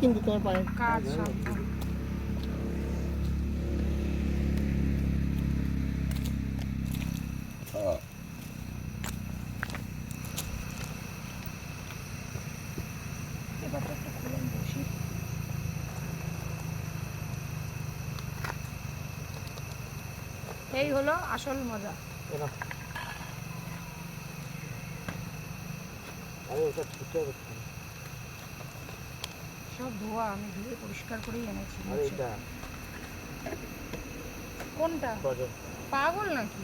কিন্তু তোমার পায়ে। কাজ এই হলো আসল মজা। আরে ওটা ছুটে সব ধোয়া আমি ধুয়ে পরিষ্কার করেই এনেছি আরে এটা। কোনটা? পাগল নাকি?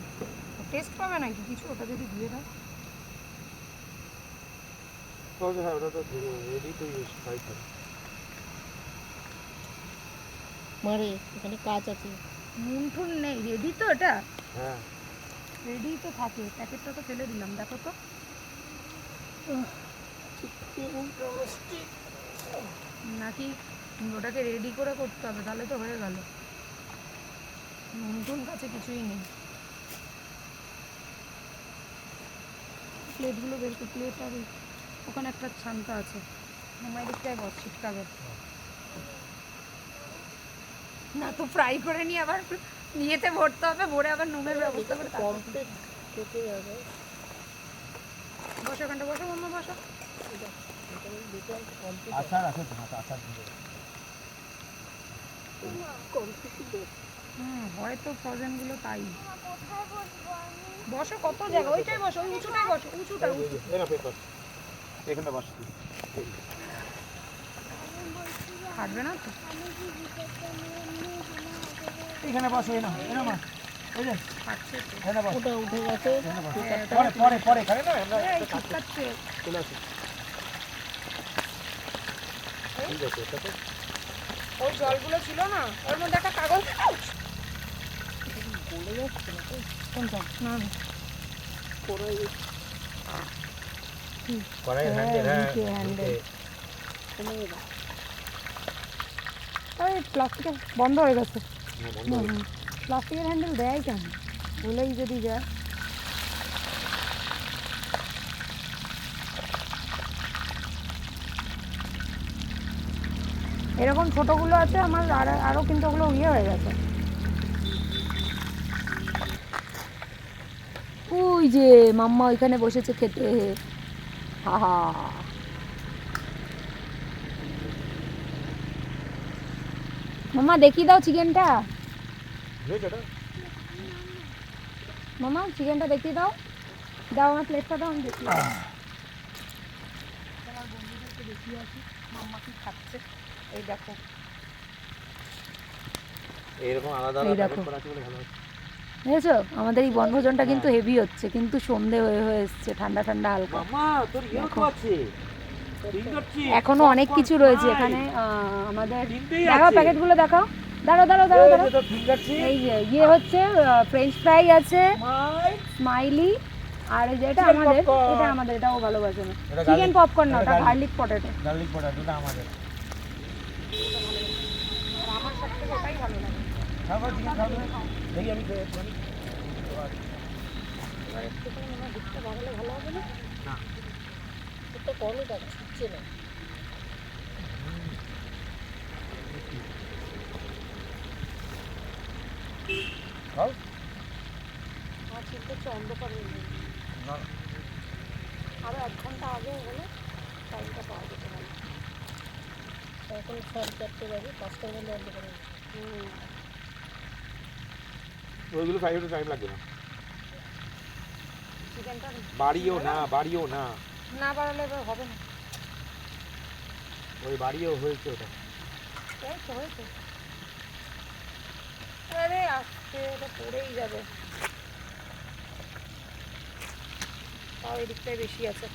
টেস্ট পাবে নাকি কিছু? ওটা যদি ধুয়ে দাও। হ্যাঁ ওটা তো রেডি টু ইউজ ফাইভ মারে এখানে কাজ আছে। নুন টুন নেই। রেডি তো এটা? হ্যাঁ। রেডি তো থাকে। প্যাকেটটা তো ফেলে দিলাম দেখো তো। নাকি ওটাকে রেডি করে করতে হবে? তাহলে তো হয়ে গেল। নুন কাছে কিছুই নেই। প্লেটগুলো বের কর প্লেট আর ওখানে একটা ছানটা আছে। আমার দিকটায় বস ছিটকাবে। না তো ফ্রাই করে নিয়ে আবার নিয়েতে ভরতে হবে ভরে আবার নুনের ব্যবস্থা করে বসো ওখানটা বসো মাম্মা বসো। আচার আছে তো হাতে আচার দিয়ে হুম হয়তো ফ্রোজেনগুলো তাই। বসো কত জায়গা? ওইটাই বসো ওই উঁচুটাই বসো উঁচুটা উঁচু এখানে বস। ফাটবে না তো? এখানে বসো এই যে ফাটছে তো। ওটা উঠে গেছে। হ্যাঁ, পরে পরে পরে খাবে না এই চিৎকাচ্ছে চলে আসি। ঠিক আছে এটা তো ওই জলগুলো ছিল না ওর মধ্যে একটা কাগজ পড়ে যাচ্ছে না কোনটা না না। পড়ে কড়াই হ্যাঁ, হ্যান্ডেল হ্যাঁ হ্যান্ডেল। ওই প্লাস্টিকের বন্ধ হয়ে গেছে বন্ধ হয়ে গেছে। প্লাস্টিকের হ্যান্ডেল দেয় কেন ভুলেই যদি যায় এরকম ছোটগুলো আছে আমার আর আরও কিন্তু ওগুলো ইয়ে হয়ে গেছে। ওই যে মাম্মা ওইখানে বসেছে খেতে। হাহা। মাম্মা দেখিয়ে দাও চিকেনটা। মামা চিকেনটা দেখিয়ে দাও। দাও আমার প্লেটটা দাও আমি দেখি আমার বন্ধুদেরকে দেখিয়ে আসি মাম্মা কি খাচ্ছে। এই দেখো। এইরকম আলাদা আলাদা করা আছে বলে ভালো হচ্ছে। বুঝেছ আমাদের এই বনভোজনটা কিন্তু হেভি হচ্ছে কিন্তু সন্ধে হয়ে হয়ে এসছে ঠান্ডা ঠান্ডা হালকা। ইয়ে এখনও অনেক কিছু রয়েছে এখানে আমাদের দেখাও প্যাকেটগুলো দেখাও। দাঁড়াও দাঁড়াও দাঁড়াও দাঁড়াও। এই যে ইয়ে হচ্ছে ফ্রেঞ্চ ফ্রাই আছে। স্মাইলি আর এই যে এটা আমাদের। এটা আমাদের এটাও ভালোবাসে না। চিকেন পপকর্ন না ওটা গার্লিক পটেটো গার্লিক পটেটোটা আমাদের আমার সব থেকে ওটাই ভালো ভালো হবে না। দুধটা কমই থাকে ছুটছে না খাও চিন্তা হচ্ছে অন্ধকার না আরও এক ঘণ্টা আগে হলে টাইমটা পাওয়া যেতে পারে এখন সাড়ে চারটে বাজে পাঁচটার মধ্যে অন্ধ করে হুম ওইগুলো হতে টাইম লাগবে না। চিকেনটা বাড়িও না বাড়িও না। না বাড়ালে এবার হবে না। ওই বাড়িও হয়েছে ওটা। হয়েছে। আরে আজকে এটা পড়েই যাবে। তাও এদিকটাই বেশি আছে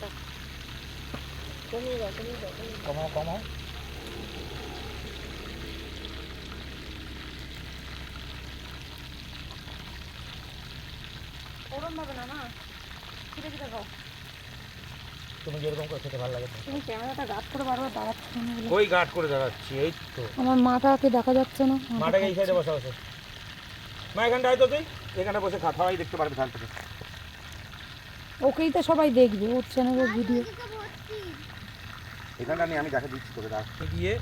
দাও কমিয়ে দাও কমিয়ে দাও। কমাও কমাও। ওরম হবে না না। ছিটে ছিটে খাও তুমি যেরকম করে খেতে ভালো লাগে তুমি ক্যামেরাটা গাছ করে বারবার দাঁড়াচ্ছ ওই গার্ড করে দাঁড়াচ্ছি এই তো। আমার মাটাকে দেখা যাচ্ছে না মাটাকে এই সাইডে বসা বসে। মা এখানটা হয়তো তুই। এখানে বসে খা খাওয়াই দেখতে পারবে ধান থেকে ওকেই তো সবাই দেখবে ওর চ্যানেলের ভিডিও এখানটা নিয়ে আমি দেখা দিচ্ছি তোকে দাঁড়া। গিয়ে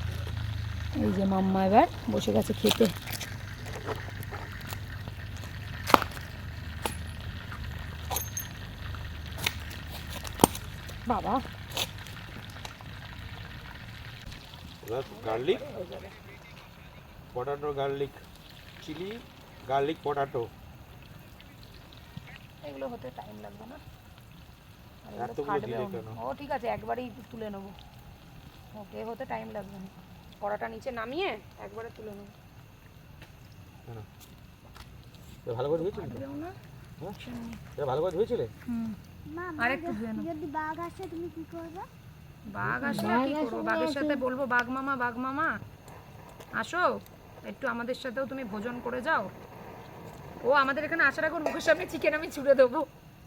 এই যে মাম্মা এবার বসে গেছে খেতে। বাবা। Garlic potato garlic chilli garlic potato. এগুলো হতে টাইম লাগবে না? ও ঠিক আছে একবারেই তুলে নেব। ওকে হতে টাইম লাগবে না। কড়াটা নিচে নামিয়ে একবারে তুলে নেব। ভালো করে ধুয়েছিলে হ্যাঁ? ভালো করে ধুয়েছিলে? হুম। মা আরেকটু ধুয়ে নাও। যদি বাঘ আসে তুমি কি করবে? বাঘ আসলে কি করব? বাঘের সাথে বলব বাঘ মামা বাঘ মামা আসো। একটু আমাদের সাথেও তুমি ভোজন করে যাও। ও আমাদের এখানে আসার ওর মুখের সামনে চিকেন আমি ছুড়ে দেবো।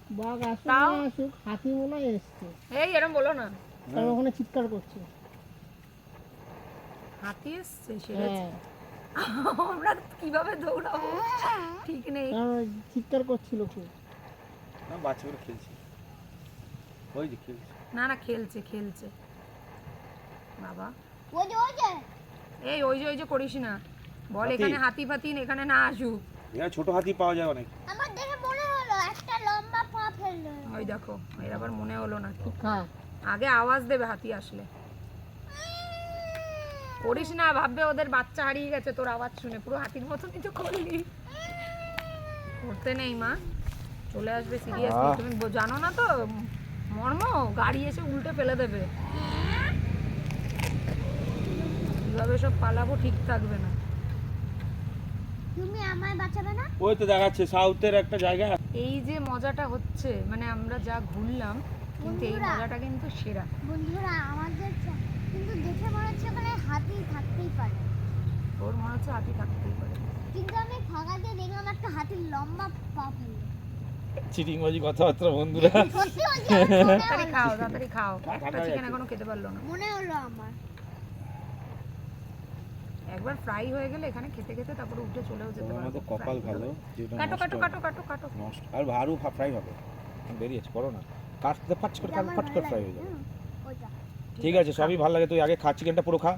বাঘ আসুক না আসুক হাতি মনে এসছে। এই এরম বলো না। আর ওখানে চিৎকার করছে। হাতি এসছে হ্যাঁ। আমরা কীভাবে দৌড়াবো? ঠিক নেই। চিৎকার করছিল খুব। না বাচ্চাগুলো খেলছি। ওই যে খেলছি। না না খেলছে খেলছে। বাবা। ওই যে ওই যে। এই ওই যে ওই যে করিস না। বল এখানে হাতি ফাতি এখানে না আসুক। এখানে ছোট হাতি পাওয়া যায় অনেক। আমার দেখে মনে হলো একটা লম্বা পা ফেলল। ওই দেখো এর আবার মনে হলো না কি। আগে আওয়াজ দেবে হাতি আসলে। করিস না ভাববে ওদের বাচ্চা হারিয়ে গেছে তোর আওয়াজ শুনে। পুরো হাতির মতনই তো করলি। করতে নেই মা। চলে আসবে সিরিয়াসলি। তুমি জানো না তো? মর্ম গাড়ি এসে উল্টে ফেলে দেবে। কীভাবে সব পালাবো ঠিক থাকবে না। তুমি আমায় বাঁচাবে না? ওই তো দেখাচ্ছে সাউথের একটা জায়গা। এই যে মজাটা হচ্ছে মানে আমরা যা ঘুরলাম কিন্তু এই। মজাটা কিন্তু সেরা। বন্ধুরা আমাদের চা- কিন্তু দেখে মনে হচ্ছে ওখানে হাতি থাকতেই পারে। ওর মনে হচ্ছে হাতি থাকতেই পারে। কিন্তু আমি ফাঁকা দিয়ে দেখলাম একটা হাতির লম্বা পা ফেলল চিটিংবাজি কথাবার্তা বন্ধুরা। তাড়াতাড়ি হলো। খাও তাড়াতাড়ি খাও। খা, চিকেন এখনও খেতে পারল না। মনে হলো আমার। একবার ফ্রাই হয়ে গেলে এখানে খেতে খেতে তারপরে উঠে চলেও যেতে আমাদের কপাল ভালো হলে। যেটা কাটো কাটো কাটো কাটো কাটো। আর আরও ফ্রাই হবে। বেরিয়েছে করো না। কাটতে ফাট করে এটা কাট ফাট করে ফ্রাই হয়ে যাবে। ঠিক আছে সবই ভালো লাগে। তুই আগে খা চিকেনটা পুরো খা।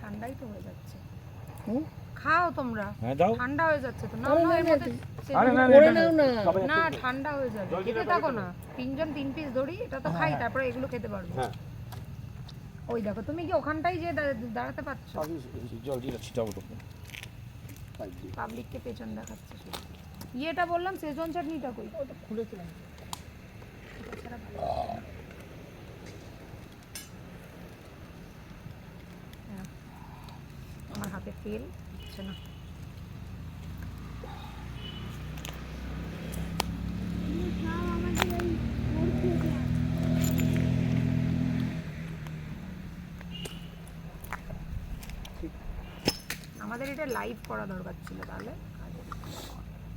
ঠান্ডাই তো হয়ে যাচ্ছে। হুম? খাও তোমরা। হ্যাঁ দাও। ঠান্ডা হয়ে যাচ্ছে তো। না আরে না না, এর মধ্যে আরে না, না, না, নাও না। না। ঠান্ডা হয়ে যাবে। খেতে থাকো না। তিনজন তিন পিস ধরি এটা তো খাই তারপরে এগুলো খেতে পারব। হ্যাঁ। ওই দেখো তুমি কি ওখানটাই যে দাঁড়াতে পারছ? জল জিরা ছিটাবো তো পাবলিককে পেছন দেখাচ্ছে ইয়েটা বললাম সেজন চাটনিটা কই? খুলেছিলাম। হ্যাঁ। আমার হাতে তেল। হচ্ছে না। আমাদের এটা লাইভ করা দরকার ছিল তাহলে।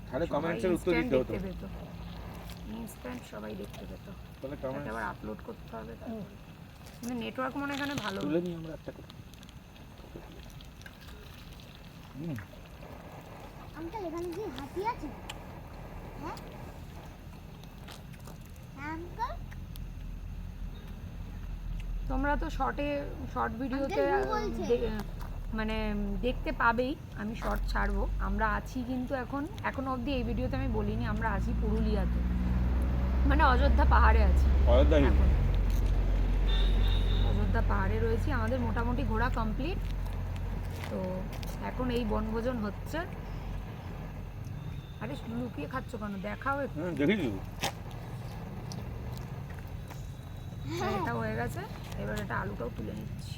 তাহলে কমেন্টসের উত্তর দিতে হতো। ইনস্ট্যান্ট সবাই দেখতে পেতো। তাহলে কমেন্ট আবার আপলোড করতে হবে কিন্তু নেটওয়ার্ক মনে এখানে ভালো। তুলে নিই আমরা একটা করে। আঙ্কেল এখানে কি হাতি আছে হ্যাঁ? আঙ্কেল তোমরা তো শর্টে শর্ট ভিডিওতে? মানে দেখতে পাবেই। আমি শর্ট ছাড়বো। আমরা আছি কিন্তু এখন এখনও অবধি এই ভিডিওতে আমি বলিনি আমরা আছি পুরুলিয়াতে। মানে অযোধ্যা পাহাড়ে আছি। এখন। অযোধ্যা পাহাড়ে রয়েছি। আমাদের মোটামুটি ঘোরা কমপ্লিট তো এখন এই বনভোজন হচ্ছে। আরে লুকিয়ে খাচ্ছ কেন? দেখাও একটু। হুম এটা হয়ে গেছে। এবার এটা আলুটাও তুলে নিচ্ছি।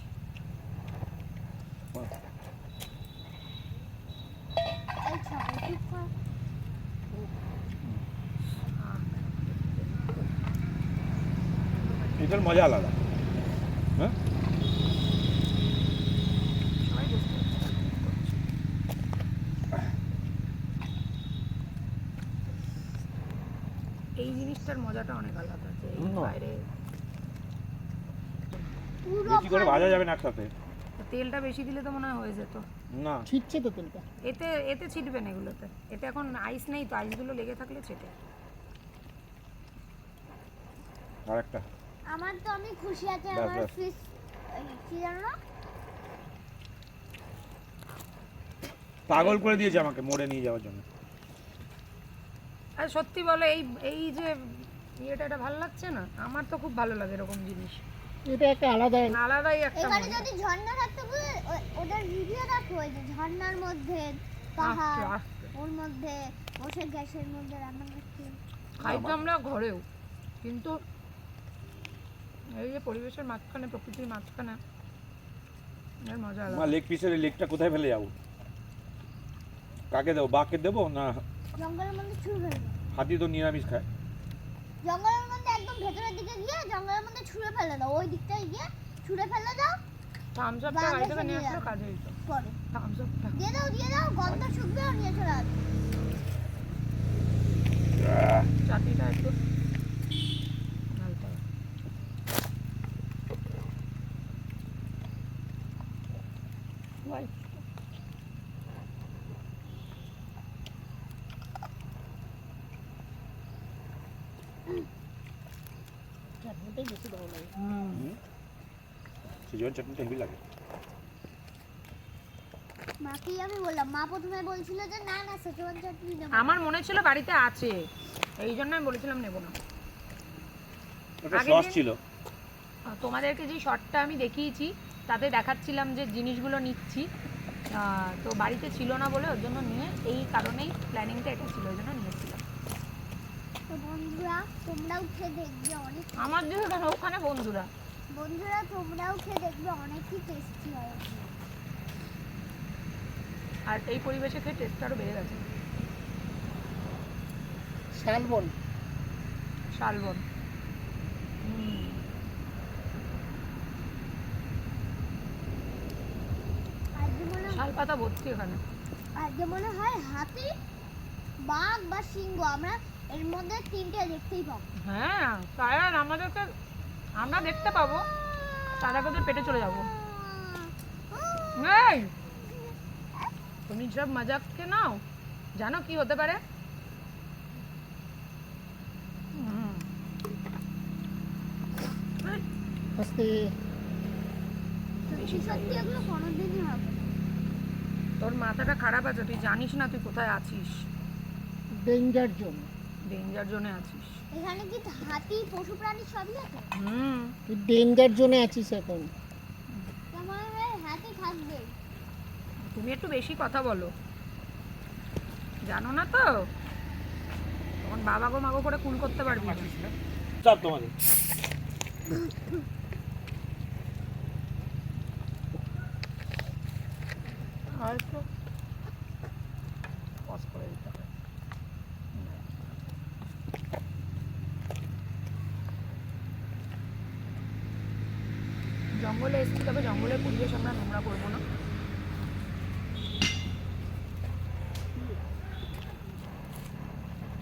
এটার মজা আলাদা হ্যাঁ সবাই বুঝতে পারছে। এই জিনিসটার মজাটা অনেক আলাদা যে বাইরে। পুরো বেশি করে ভাজা যাবে না একসাথে? তেলটা বেশি দিলে তো মনে হয় হয়ে যেত। না। ছিটছে তো তেলটা। এতে এতে ছিটবে না এগুলোতে। এতে এখন আইস নেই তো আইসগুলো লেগে থাকলে ছেটে। আর একটা আমার তো আমি খুশি আছে আমার ফিস কি জানো? না পাগল করে দিয়েছে আমাকে মোড়ে নিয়ে যাওয়ার জন্য। আর সত্যি বলো এই এই যে ইয়েটা এটা ভালো লাগছে না? আমার তো খুব ভালো লাগে এরকম জিনিস। এটা একটা আলাদা আলাদাই একটা এখানে যদি ঝর্ণা থাকতো ওদের ভিডিও দেখো ওই যে ঝর্ণার মধ্যে পাহাড় ওর মধ্যে বসে গ্যাসের মধ্যে রান্না করতে খাই তো আমরা ঘরেও কিন্তু এই যে পরিবেশের মাঝখানে প্রকৃতির মাঝখানে এর মজা মা আলাদা। লেগ পিসের লেগটা কোথায় ফেলে যাব? কাকে দেবো বাঘকে দেবো না জঙ্গলের মধ্যে ছুঁড়ে ফেলব হাতি তো নিরামিষ খায়। জঙ্গলের মধ্যে একদম ভেতরের দিকে গিয়ে জঙ্গলের মধ্যে ছুঁড়ে ফেলে দাও। ওই দিকটায় গিয়ে ছুঁড়ে ফেলে দাও। থামস আপটা তো গাড়ি নিয়ে আসলো আসলে কাজে দিত। পরে। থামস আপটা দিয়ে দাও দিয়ে দাও গন্ধ শুকবে আর নিয়ে চলে আসবে। চাটিটা একটু চাটনিটাই বেশি ভালো লাগে সেজন্য চাটনিটা হেভি লাগে মাকেই আমি বললাম মা প্রথমে বলছিল যে না না সেচুয়ান চাটনি নেব আমার মনে ছিল বাড়িতে আছে এই জন্য আমি বলেছিলাম নেব না। একটা সস ছিল। তোমাদেরকে যে শর্টটা আমি দেখিয়েছি তাতে দেখাচ্ছিলাম যে জিনিসগুলো নিচ্ছি। আহ, তো বাড়িতে ছিল না বলে ওর জন্য নিয়ে এই কারণেই প্ল্যানিংটা এটা ছিল ওই জন্য নিয়েছিলাম তো বন্ধুরা তোমরাও খেয়ে দেখবে অনেক আমার জন্য কেন? ওখানে বন্ধুরা। বন্ধুরা তোমরাও খেয়ে দেখবে অনেকই টেস্টি হয়। আর এই পরিবেশে খেয়ে টেস্ট আরও বেড়ে গেছে। শালবন। শালবন। মনে শাল পাতা ভর্তি এখানে। আজকে মনে হয় হাতি বাঘ বা সিংহ। আমরা এর মধ্যে তিনটে দেখতেই পাবো। হ্যাঁ আর আমাদেরকে আমরা দেখতে পাবো। তার আগে পেটে চলে যাব। এই তুমি সব মজাককে নাও? জানো কি হতে পারে। তোর মাথাটা খারাপ আছে তুই জানিস না তুই কোথায় আছিস। ডেঞ্জার জোন ডেঞ্জার জোনে আছিস। এখানে কি হাতি পশু প্রাণী সবই আছে? হুম। তুই ডেঞ্জার জোনে আছিস এখন। তোমার হাতি থাকবে। তুমি একটু বেশি কথা বলো। জানো না তো? তখন বাবা গো মাগো করে কুল করতে পারবি না। চাপ তোমাদের। আর একটু পজ করে দিতে হবে জঙ্গলে এসেছি তবে জঙ্গলের পরিবেশ আমরা নোংরা করব না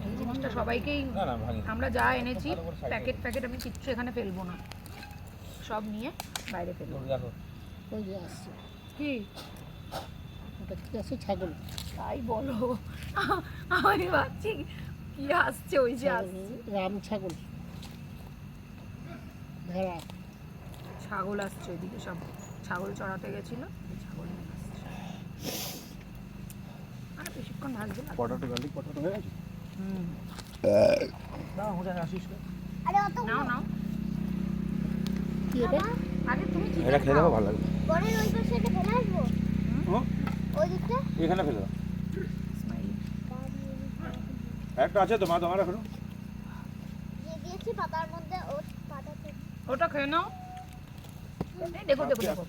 এই জিনিসটা সবাইকেই না না ভাঙি আমরা যা এনেছি প্যাকেট প্যাকেট আমি কিচ্ছু এখানে ফেলব না। সব নিয়ে বাইরে ফেলব। ওই যে আসছে। কি? ওটা কি আসছে? ছাগল। তাই বলো। আমি ভাবছি কি আসছে ওই যে আসছে। রাম ছাগল। ভেড়া ছাগল আসছে ওইদিকে সব ছাগল চড়াতে গেছিল ছাগল নিয়ে আসছে। আর বেশিক্ষণ ভাজবে না। পটাটো গার্লিক পটাটো হয়ে গেছে? হুম। এটা খেয়ে দেখো ভালো লাগবে। এখানে ফেলে দাও। একটা আছে তো মা তোমার এখনও? ওটা খেয়ে নাও। দেখো দেখো দেখো।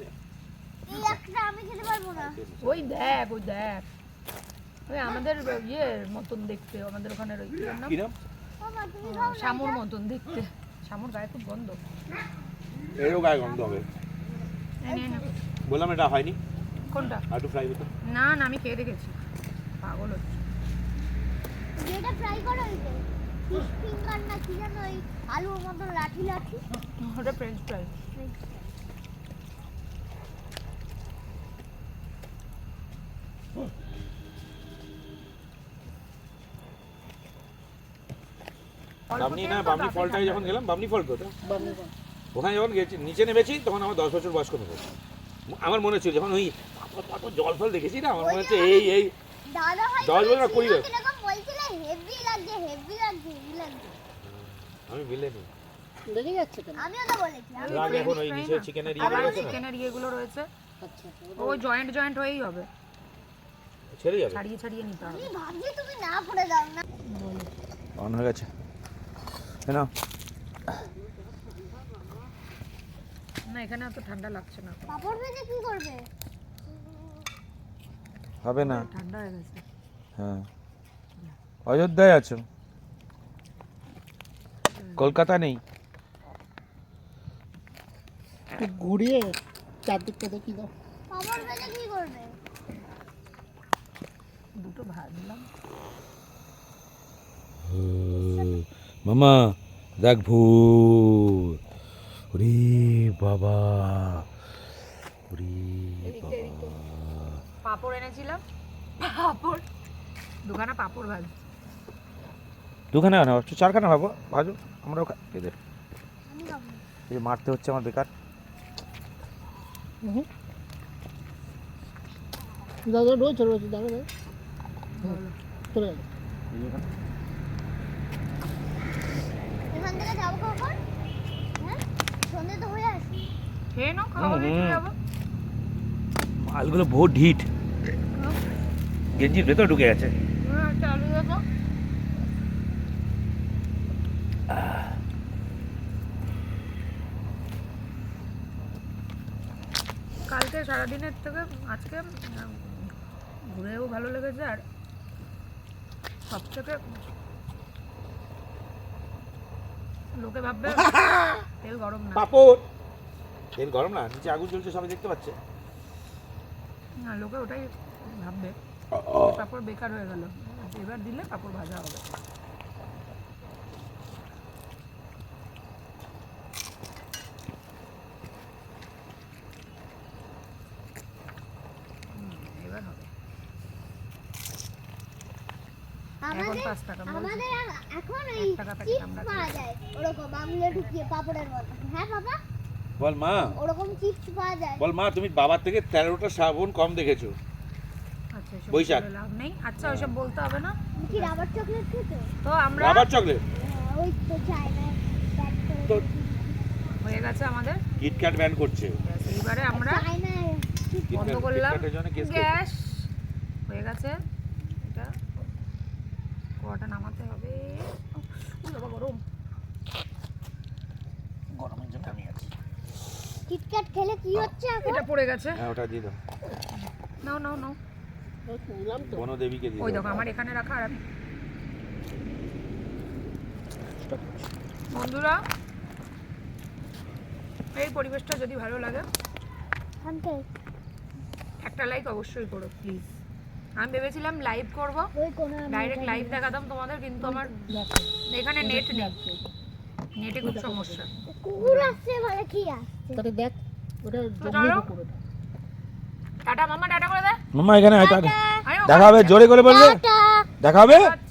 আমি খেতে পারব না। ওই দেখ ওই দেখ। ওই আমাদের ইয়ের মতন দেখতে আমাদের ওখানে ওই শামুর মতন দেখতে। শামুর গায়ে খুব গন্ধ। এরও গায়ে গন্ধ হবে। এই নে, নে। বললাম এটা হয়নি। কোনটা? আর ফ্রাই হতো না না আমি খেয়ে দেখেছি। পাগল হচ্ছে। যেটা ফ্রাই করো ওইতে ফিশ ফিঙ্গার না কি জানো ওই আলুর মতো লাঠি লাঠি ওটা ফ্রেঞ্চ ফ্রাই বামনি না বামনি ফলটাই যখন গেলাম বামনি ফল তো? ওখানে যখন গেছি নিচে নেমেছি তখন আমার দশ বছর বয়স্ক নেবে আমার মনে ছিল যখন ওই পাথর পাথর জল ফল দেখেছি না আমার মনে হচ্ছে এই এই দশ বছর না কুড়ি বছর। আমি বিলেনি। লেগে যাচ্ছে কেন আমিও তো বলেছি আমি এখন ওই fry নিচে চিকেনের ইয়ে আছে চিকেনের ইয়েগুলো রয়েছে। আচ্ছা ও জয়েন্ট জয়েন্ট হয়েই হবে। ছেড়ে যাবে। ছাড়িয়ে ছাড়িয়ে নিতে হবে। ভাবছি তুমি না পড়ে দাও না। অন হয়ে গেছে। না না এখানে অত ঠান্ডা লাগছে না। পাপড় ভেজে কি করবে? হবে না। ঠান্ডা হয়ে গেছে। হ্যাঁ। অযোধ্যায় আছো? কলকাতা নেই? ঘুরিয়ে চারদিকটা দেখি দাও। পাপড় ভেজে কি করবে? দুটো ভাজলাম। মামা দেখ ভূত। ওরে বাবা ওরে পাপড় এনেছিলাম। পাপড়। দুখানা পাপড় ভাজ। দুখানে আনা একটু চারখানা ভাবো ভাজো আমরাও খাই এদের এই মারতে হচ্ছে আমার বেকার। দাদা রয়েছে রয়েছে দাদা দাদা। চলে। গেল এখান থেকে যাব কখন? হ্যাঁ? সন্ধে তো হয়ে আসি খেয়ে নাও খাওয়া হলে যাব। মালগুলো গেঞ্জির ভেতর ঢুকে গেছে। হ্যাঁ, দেখো কালকে সারাদিনের থেকে আজকে ঘুরেও ভালো লেগেছে আর সব থেকে লোকে ভাববে তেল গরম না। পাপড়। তেল গরম না নিচে আগুন জ্বলছে সবাই দেখতে পাচ্ছে। না লোকে ওটাই ভাববে। পাপড় বেকার হয়ে গেল। এবার দিলে পাপড় ভাজা হবে। এবার হবে। এখন আমাদের পাঁচ টাকা বলছি। এখন ওই টাকা চিপস পাওয়া যায়। ওরকম আঙুলে ঢুকিয়ে পাপড়ের মতো। হ্যাঁ বাবা? বল মা। ওরকম চিপস পাওয়া যায়। বল মা তুমি বাবার থেকে তেরোটা সাবুন কম দেখেছ। আচ্ছা বৈশাখ। লাভ নেই। আচ্ছা ওইসব বলতে হবে না। কি রাবার চকলেট খেয়েছো? তো আমরা রাবার চকলেট হ্যাঁ, ওই তো প্যাক তো হয়ে গেছে আমাদের? কিটক্যাট ব্যান করছে। এইবারে আমরা বন্ধ করলাম। গ্যাস। হয়ে গেছে। এটা কটা নামাতে হবে। ও বাবা গরম গরমের জন্য আমি আছি কিটক্যাট খেলে কি হচ্ছে এখন? এটা পড়ে গেছে। হ্যাঁ ওটা দিয়ে দাও। নাও নাও নাও। নিলাম তো বনদেবীকে দিয়ে ওই দেখো আমার এখানে রাখা আর আমি। বন্ধুরা এই পরিবেশটা যদি ভালো লাগে একটা লাইক অবশ্যই করো প্লিজ আমি ভেবেছিলাম লাইভ করব। ডাইরেক্ট লাইভ দেখাতাম তোমাদের কিন্তু আমার এখানে নেট নেই। নেটে খুব সমস্যা। কুকুর আসছে বলে কি তাহলে দেখ ওটা ওটা। টাটা মামা টাটা করে দে। মামা এখানে আয়, টাটা। আরে দেখা হবে জোরে করে বলবে। টাটা। দেখা হবে? আচ্ছা